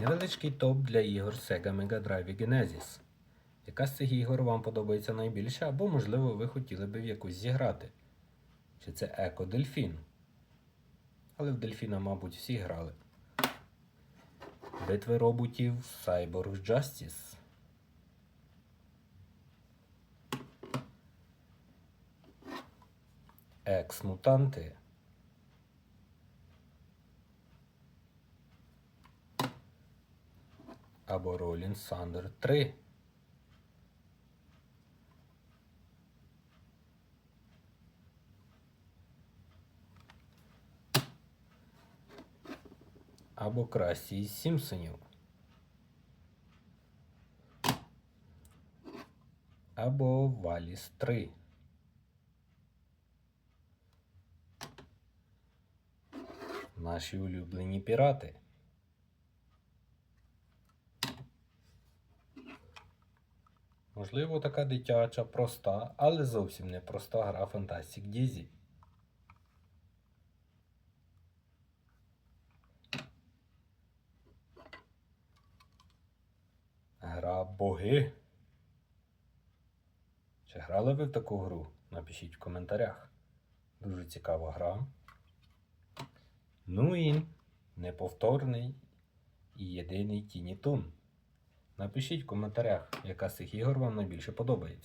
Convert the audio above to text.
Невеличкий топ для ігор Sega Mega Drive і Genesis. Яка з цих ігор вам подобається найбільше, або, можливо, ви хотіли би в якусь зіграти? Чи це Еко Дельфін? Але в Дельфіна, мабуть, всі грали. Битви роботів Cyborg Justice. Екс-мутанти. Або Rolling Thunder 3. Або Красті із Сімпсонів. Або Валіс 3. Наші улюблені пірати. Можливо, така дитяча, проста, але зовсім не проста гра Fantastic Dizzy. Гра Боги. Чи грали ви в таку гру? Напишіть в коментарях. Дуже цікава гра. Ну і неповторний і єдиний Тіні Тун. Напишіть в коментарях, яка з цих ігор вам найбільше подобається.